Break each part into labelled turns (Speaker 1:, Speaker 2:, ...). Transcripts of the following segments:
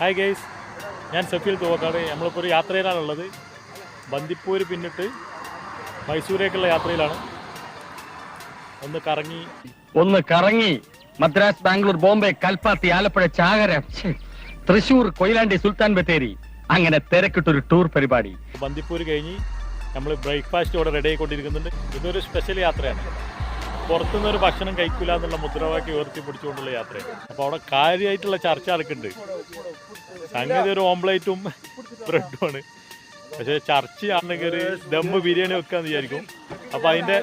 Speaker 1: Hi guys ഞാൻ സഫീൽ തോക്കാട് നമ്മളിപ്പോൾ ഒരു യാത്രയിലാണുള്ളത്. ബന്ദിപ്പൂര് പിന്നിട്ട് മൈസൂരേക്കുള്ള യാത്രയിലാണ്. ഒന്ന് കറങ്ങി.
Speaker 2: ഒന്ന് കറങ്ങി. മദ്രാസ് ബാംഗ്ലൂർ ബോംബെ കൽപ്പാത്തി ആലപ്പുഴ ചാകര. ഛെ, തൃശൂർ കൊയിലാണ്ടി സുൽത്താൻ ബത്തേരി. അങ്ങനെ തിരക്കിട്ടൊരു ടൂർ പരിപാടി.
Speaker 1: ബന്ദിപ്പൂര് കഴിഞ്ഞ് നമ്മൾ ബ്രേക്ക്ഫാസ്റ്റ് ഇവിടെ റെഡി ആയിക്കൊണ്ടിരിക്കുന്നുണ്ട്. ഇതൊരു സ്പെഷ്യൽ യാത്രയാണ്. പുറത്തുനിന്ന് ഒരു ഭക്ഷണം കഴിക്കില്ല എന്നുള്ള മുദ്രാവാക്യം ഉയർത്തി പിടിച്ചുകൊണ്ടുള്ള യാത്രയാണ് അപ്പോൾ അവിടെ കാര്യമായിട്ടുള്ള ചർച്ച നടക്കുന്നുണ്ട്. സംഗതി ഒരു ഓംപ്ലേറ്റും ബ്രെഡുമാണ്. പക്ഷേ ചർച്ചയാണെങ്കിൽ ഒരു ദമ്മ് ബിരിയാണി വെക്കാന്ന് വിചാരിക്കും. അപ്പോൾ അതിന്റെ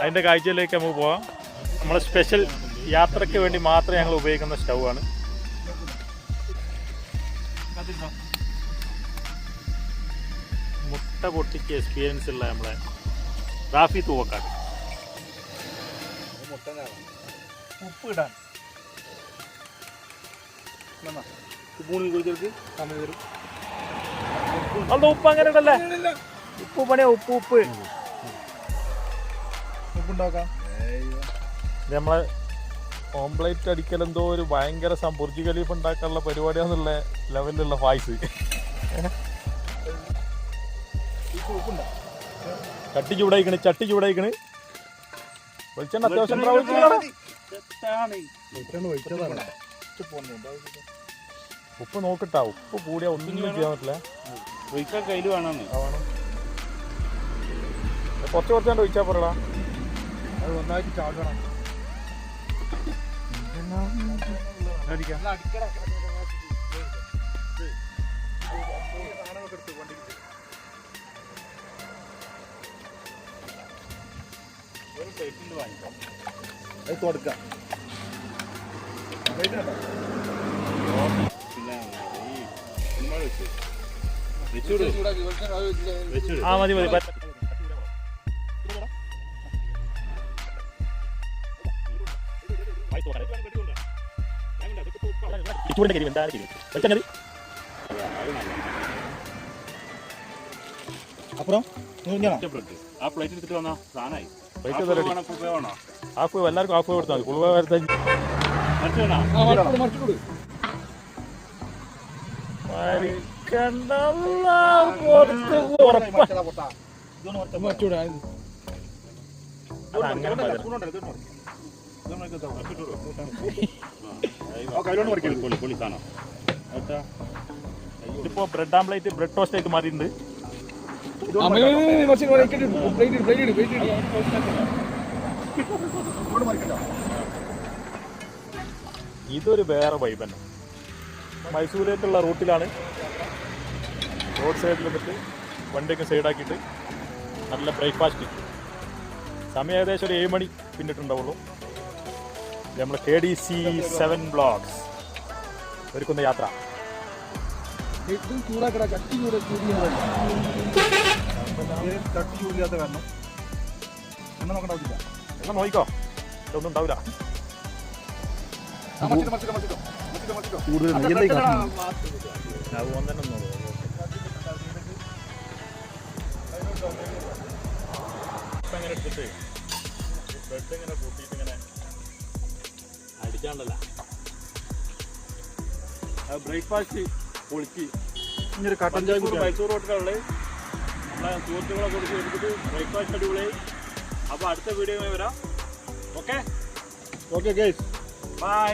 Speaker 1: അതിന്റെ കാഴ്ചയിലേക്ക് നമുക്ക് പോകാം നമ്മളെ സ്പെഷ്യൽ യാത്രയ്ക്ക് വേണ്ടി മാത്രം ഞങ്ങൾ ഉപയോഗിക്കുന്ന സ്റ്റൗ ആണ് മുട്ട പൊട്ടിക്ക് എക്സ്പീരിയൻസ് ഉള്ള നമ്മളെ റാഫി തൂവക്കാട്. ഉപ്പ് ഇടാൻ അത് ഉപ്പ് അങ്ങനെ ഇടല്ലേ? ഉപ്പ് പണിയാ ഉപ്പ് ഉപ്പ്. ഉപ്പുണ്ടാക്കാം. നമ്മളെ ഓംപ്ലേറ്റ് അടിക്കൽ എന്തോ ഒരു ഭയങ്കര സമ്പുർജി ബുർജ് ഖലീഫ് ഉണ്ടാക്കാനുള്ള പരിപാടിയാന്നുള്ള ലെവലിലുള്ള ഫായ്സ് ചട്ടി ചൂടായിക്കണ് ചട്ടി ചൂടായിക്കണ്. വെളിച്ചെണ്ണ അത്യാവശ്യം ഉണ്ടാവും, വെളിച്ചെണ്ണ. ഉപ്പ് നോക്കട്ടാ. ഉപ്പ് കൂടിയാ ഒന്നും ചെയ്യാൻ പറ്റില്ല.
Speaker 3: കയ്യിൽ വേണമെന്ന്
Speaker 1: അതാണ് കുറച്ച് കുറച്ച് കണ്ട് ഒഴിച്ചാ പറയടാ
Speaker 3: അത് ഒന്നായിട്ട് ചാകണം അത് കൊടുക്കാം
Speaker 1: ആ മതി മതി പറ്റ- ചൂടിന്റെ കരിവ് എന്താ കരിവ് വെച്ചത്
Speaker 3: അപ്പുറം
Speaker 4: ആ പ്ലേറ്റ് എടുത്തിട്ട് വന്നാ സാധനമായി
Speaker 1: ഹാഫ് എല്ലാവർക്കും ഹാഫ് കൊടുത്താൽ മതി.
Speaker 4: ഏട്ടാ
Speaker 1: ഇതിപ്പോ ബ്രെഡ് ആംപ്ലേറ്റ് ബ്രെഡ് ടോസ്റ്റ് ആയിട്ട് മാറിയിട്ടുണ്ട്. ഇതൊരു വേറെ വൈബ് തന്നെ മൈസൂരേക്കുള്ള റൂട്ടിലാണ് റോഡ് സൈഡിൽ നിന്നിട്ട് വണ്ടിയൊക്കെ സൈഡാക്കിയിട്ട് നല്ല ബ്രേക്ക്ഫാസ്റ്റ് സമയം ഏകദേശം ഒരു ഏഴ് മണി പിന്നിട്ടുണ്ടാവുള്ളൂ നമ്മൾ K D C seven blocks ഒരുക്കുന്ന യാത്ര ഏറ്റവും
Speaker 3: ചൂടാക്കട ചട്ടി ചൂട് ചൂടിയാത്ത ചട്ടി ചൂടില്ലാത്ത കാരണം എണ്ണ നോക്കണ്ട ആവശ്യമില്ല
Speaker 1: എന്നാ നോക്കിക്കോ ഒന്നും ഉണ്ടാവില്ല.
Speaker 2: കൂടുതൽ നെയ്യല്ലേ
Speaker 1: ഇങ്ങനെ എടുത്തിട്ട് ബ്രെഡ് ഇങ്ങനെ കൂട്ടിയിട്ട് ഇങ്ങനെ അടിച്ചാണ്ടല്ല ബ്രേക്ക്ഫാസ്റ്റ് പൊളിച്ച്
Speaker 3: ഇങ്ങനെ കട്ടൻ ചായ
Speaker 1: മൈസൂർ
Speaker 3: കുടിക്കാം.
Speaker 1: സുഹൃത്തുക്കളെ കൊടുത്ത് എടുത്തിട്ട് ബ്രേക്ക്ഫാസ്റ്റ് അടിപൊളിയായി. അപ്പോൾ അടുത്ത വീഡിയോ വരാം. Okay
Speaker 3: okay guys
Speaker 1: bye